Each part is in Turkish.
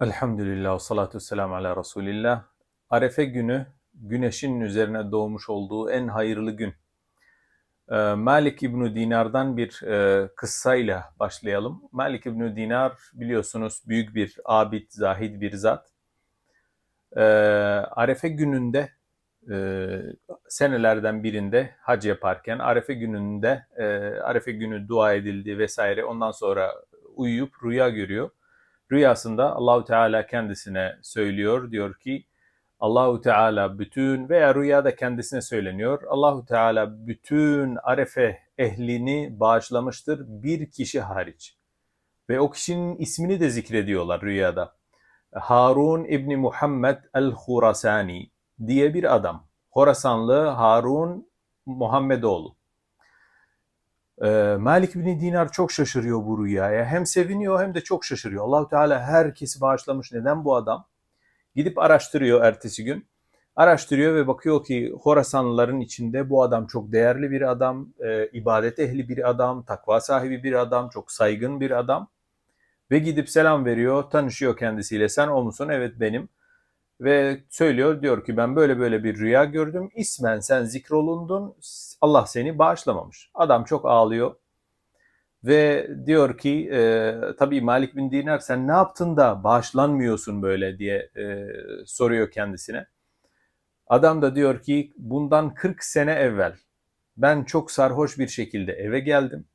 Elhamdülillah salatu selamu ala Resulillah. Arefe günü güneşin üzerine doğmuş olduğu en hayırlı gün. Ee, Malik İbn Dinar'dan bir e, kıssayla başlayalım. Malik İbn Dinar biliyorsunuz büyük bir abid, zahid bir zat. Ee, Arefe gününde e, senelerden birinde hac yaparken Arefe gününde e, Arefe günü dua edildi vesaire ondan sonra uyuyup rüya görüyor. Rüyasında Allahu Teala kendisine söylüyor diyor ki Allahu Teala bütün veya rüyada kendisine söyleniyor. Allahu Teala bütün Arefe ehlini bağışlamıştır bir kişi hariç. Ve o kişinin ismini de zikrediyorlar rüyada. Harun İbni Muhammed el-Hurasani diye bir adam. Horasanlı Harun Muhammedoğlu. Ee, Malik bin Dinar çok şaşırıyor bu rüyaya. Hem seviniyor hem de çok şaşırıyor. Allahu Teala herkesi bağışlamış. Neden bu adam? Gidip araştırıyor ertesi gün. Araştırıyor ve bakıyor ki Horasanlıların içinde bu adam çok değerli bir adam, e, ibadet ehli bir adam, takva sahibi bir adam, çok saygın bir adam. Ve gidip selam veriyor, tanışıyor kendisiyle. Sen o musun? Evet benim. Ve söylüyor, diyor ki ben böyle böyle bir rüya gördüm. İsmen sen zikrolundun, Allah seni bağışlamamış. Adam çok ağlıyor. Ve diyor ki e, tabii Malik bin Dinar sen ne yaptın da bağışlanmıyorsun böyle diye e, soruyor kendisine. Adam da diyor ki bundan 40 sene evvel ben çok sarhoş bir şekilde eve geldim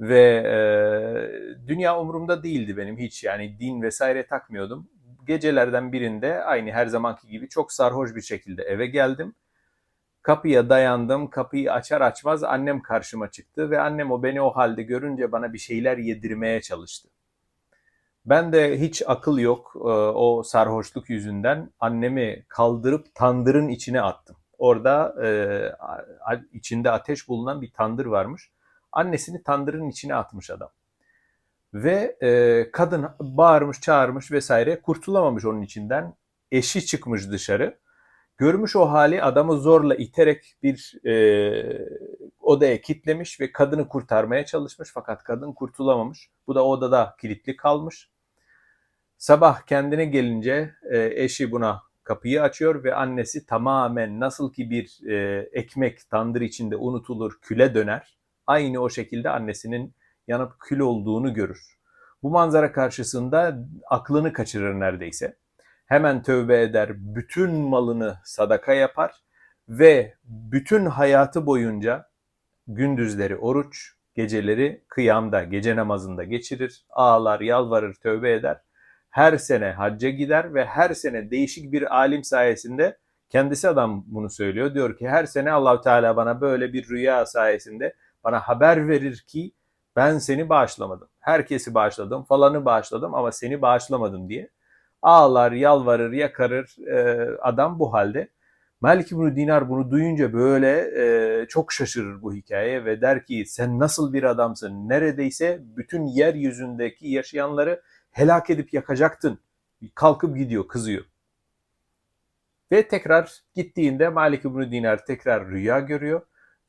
ve e, dünya umurumda değildi benim hiç yani din vesaire takmıyordum. Gecelerden birinde aynı her zamanki gibi çok sarhoş bir şekilde eve geldim Kapıya dayandım. Kapıyı açar açmaz annem karşıma çıktı ve annem o beni o halde görünce bana bir şeyler yedirmeye çalıştı. Ben de hiç akıl yok e, o sarhoşluk yüzünden annemi kaldırıp tandırın içine attım. Orada e, içinde ateş bulunan bir tandır varmış. Annesini tandırın içine atmış adam. Ve e, kadın bağırmış, çağırmış vesaire kurtulamamış onun içinden. Eşi çıkmış dışarı. Görmüş o hali adamı zorla iterek bir e, odaya kitlemiş ve kadını kurtarmaya çalışmış fakat kadın kurtulamamış. Bu da odada kilitli kalmış. Sabah kendine gelince e, eşi buna kapıyı açıyor ve annesi tamamen nasıl ki bir e, ekmek tandır içinde unutulur küle döner. Aynı o şekilde annesinin yanıp kül olduğunu görür. Bu manzara karşısında aklını kaçırır neredeyse hemen tövbe eder, bütün malını sadaka yapar ve bütün hayatı boyunca gündüzleri oruç, geceleri kıyamda, gece namazında geçirir, ağlar, yalvarır, tövbe eder. Her sene hacca gider ve her sene değişik bir alim sayesinde kendisi adam bunu söylüyor. Diyor ki her sene Allahu Teala bana böyle bir rüya sayesinde bana haber verir ki ben seni bağışlamadım. Herkesi bağışladım, falanı bağışladım ama seni bağışlamadım diye ağlar, yalvarır, yakarır e, adam bu halde. Malik İbn Dinar bunu duyunca böyle e, çok şaşırır bu hikayeye ve der ki sen nasıl bir adamsın? Neredeyse bütün yeryüzündeki yaşayanları helak edip yakacaktın. Kalkıp gidiyor, kızıyor. Ve tekrar gittiğinde Malik İbn Dinar tekrar rüya görüyor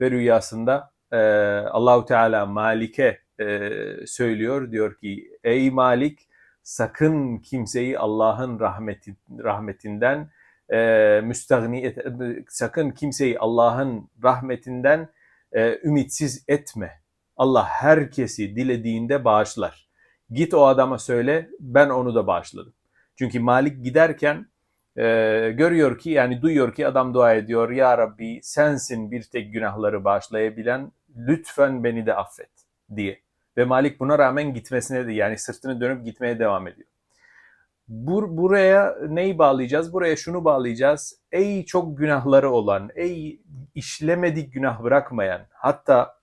ve rüyasında e, Allahu Teala Malik'e e, söylüyor diyor ki ey Malik sakın kimseyi Allah'ın rahmeti, rahmetinden e, müstahni et, sakın kimseyi Allah'ın rahmetinden e, ümitsiz etme. Allah herkesi dilediğinde bağışlar. Git o adama söyle ben onu da bağışladım. Çünkü Malik giderken e, görüyor ki yani duyuyor ki adam dua ediyor. Ya Rabbi sensin bir tek günahları bağışlayabilen lütfen beni de affet diye. Ve Malik buna rağmen gitmesine de yani sırtını dönüp gitmeye devam ediyor. Bur buraya neyi bağlayacağız? Buraya şunu bağlayacağız. Ey çok günahları olan, ey işlemedik günah bırakmayan, hatta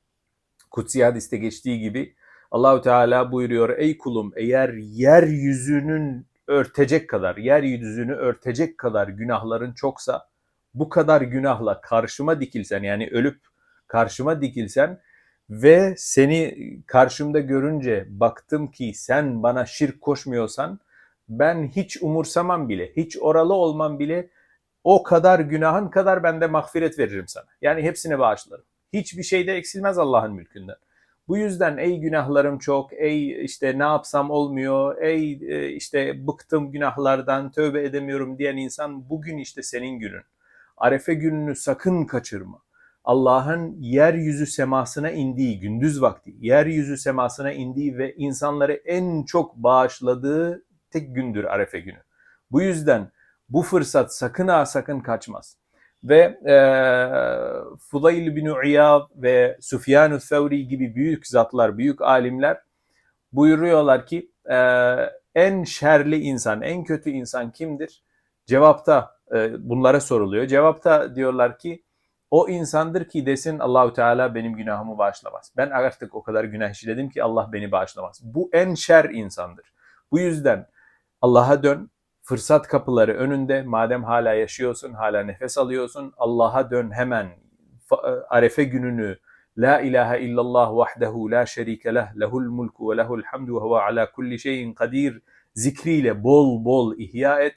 Kutsi hadiste geçtiği gibi Allahu Teala buyuruyor ey kulum eğer yeryüzünün örtecek kadar, yeryüzünü örtecek kadar günahların çoksa bu kadar günahla karşıma dikilsen yani ölüp karşıma dikilsen ve seni karşımda görünce baktım ki sen bana şirk koşmuyorsan ben hiç umursamam bile, hiç oralı olmam bile o kadar günahın kadar ben de mağfiret veririm sana. Yani hepsine bağışlarım. Hiçbir şeyde eksilmez Allah'ın mülkünden. Bu yüzden ey günahlarım çok, ey işte ne yapsam olmuyor, ey e, işte bıktım günahlardan, tövbe edemiyorum diyen insan bugün işte senin günün. Arefe gününü sakın kaçırma. Allah'ın yeryüzü semasına indiği gündüz vakti, yeryüzü semasına indiği ve insanları en çok bağışladığı tek gündür Arefe günü. Bu yüzden bu fırsat sakın ha sakın kaçmaz. Ve e, Fudayl bin Uyab ve Süfyan-ı Thevri gibi büyük zatlar, büyük alimler buyuruyorlar ki e, en şerli insan, en kötü insan kimdir? Cevapta e, bunlara soruluyor. Cevapta diyorlar ki o insandır ki desin Allahü Teala benim günahımı bağışlamaz. Ben artık o kadar günah işledim ki Allah beni bağışlamaz. Bu en şer insandır. Bu yüzden Allah'a dön. Fırsat kapıları önünde. Madem hala yaşıyorsun, hala nefes alıyorsun, Allah'a dön hemen. Arefe gününü La ilahe illallah vahdehu la şerike leh lehul mulku ve lehul hamdu ve huve ala kulli şeyin kadir zikriyle bol bol ihya et.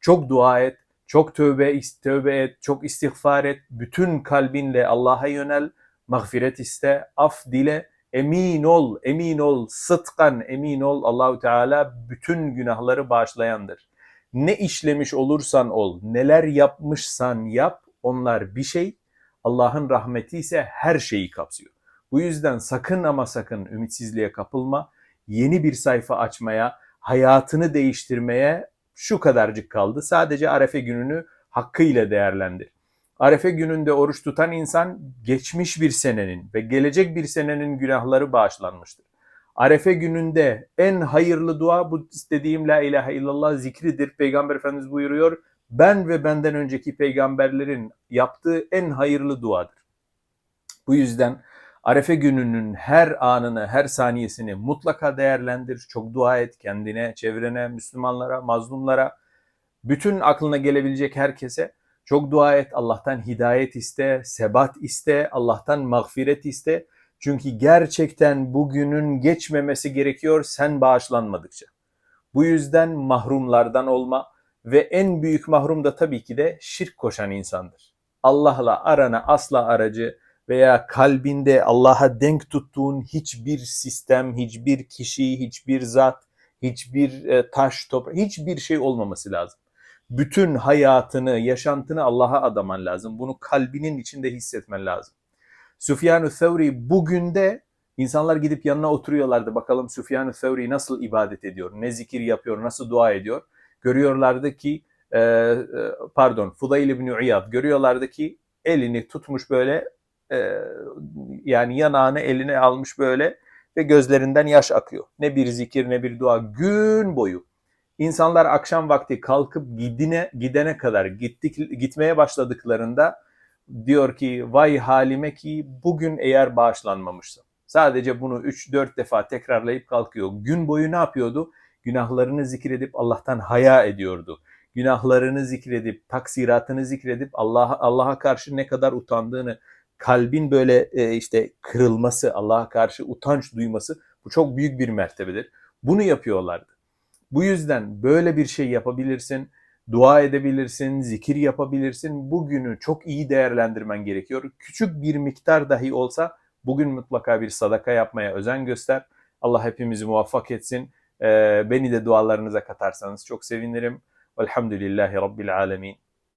Çok dua et, çok tövbe, tövbe et, çok istiğfar et. Bütün kalbinle Allah'a yönel, mağfiret iste, af dile Emin ol, emin ol, sıtkan emin ol Allahu Teala bütün günahları bağışlayandır. Ne işlemiş olursan ol, neler yapmışsan yap, onlar bir şey. Allah'ın rahmeti ise her şeyi kapsıyor. Bu yüzden sakın ama sakın ümitsizliğe kapılma. Yeni bir sayfa açmaya, hayatını değiştirmeye şu kadarcık kaldı. Sadece Arefe gününü hakkıyla değerlendir. Arefe gününde oruç tutan insan geçmiş bir senenin ve gelecek bir senenin günahları bağışlanmıştır. Arefe gününde en hayırlı dua bu istediğim la ilahe illallah zikridir. Peygamber Efendimiz buyuruyor. Ben ve benden önceki peygamberlerin yaptığı en hayırlı duadır. Bu yüzden Arefe gününün her anını, her saniyesini mutlaka değerlendir. Çok dua et kendine, çevrene, Müslümanlara, mazlumlara, bütün aklına gelebilecek herkese. Çok dua et, Allah'tan hidayet iste, sebat iste, Allah'tan mağfiret iste. Çünkü gerçekten bugünün geçmemesi gerekiyor sen bağışlanmadıkça. Bu yüzden mahrumlardan olma ve en büyük mahrum da tabii ki de şirk koşan insandır. Allah'la arana asla aracı veya kalbinde Allah'a denk tuttuğun hiçbir sistem, hiçbir kişi, hiçbir zat, hiçbir e, taş, toprak, hiçbir şey olmaması lazım bütün hayatını, yaşantını Allah'a adaman lazım. Bunu kalbinin içinde hissetmen lazım. Süfyan-ı Thevri bugün de insanlar gidip yanına oturuyorlardı. Bakalım Süfyan-ı Thevri nasıl ibadet ediyor, ne zikir yapıyor, nasıl dua ediyor. Görüyorlardı ki, e, e pardon Fudayl ibn Uyad görüyorlardı ki elini tutmuş böyle e, yani yanağını eline almış böyle ve gözlerinden yaş akıyor. Ne bir zikir ne bir dua gün boyu. İnsanlar akşam vakti kalkıp gidine gidene kadar gittik gitmeye başladıklarında diyor ki vay halime ki bugün eğer bağışlanmamışsam. Sadece bunu 3-4 defa tekrarlayıp kalkıyor. Gün boyu ne yapıyordu? Günahlarını zikredip Allah'tan haya ediyordu. Günahlarını zikredip, taksiratını zikredip Allah'a Allah'a karşı ne kadar utandığını, kalbin böyle e, işte kırılması, Allah'a karşı utanç duyması bu çok büyük bir mertebedir. Bunu yapıyorlardı. Bu yüzden böyle bir şey yapabilirsin, dua edebilirsin, zikir yapabilirsin. Bugünü çok iyi değerlendirmen gerekiyor. Küçük bir miktar dahi olsa bugün mutlaka bir sadaka yapmaya özen göster. Allah hepimizi muvaffak etsin. Ee, beni de dualarınıza katarsanız çok sevinirim. Velhamdülillahi Rabbil Alemin.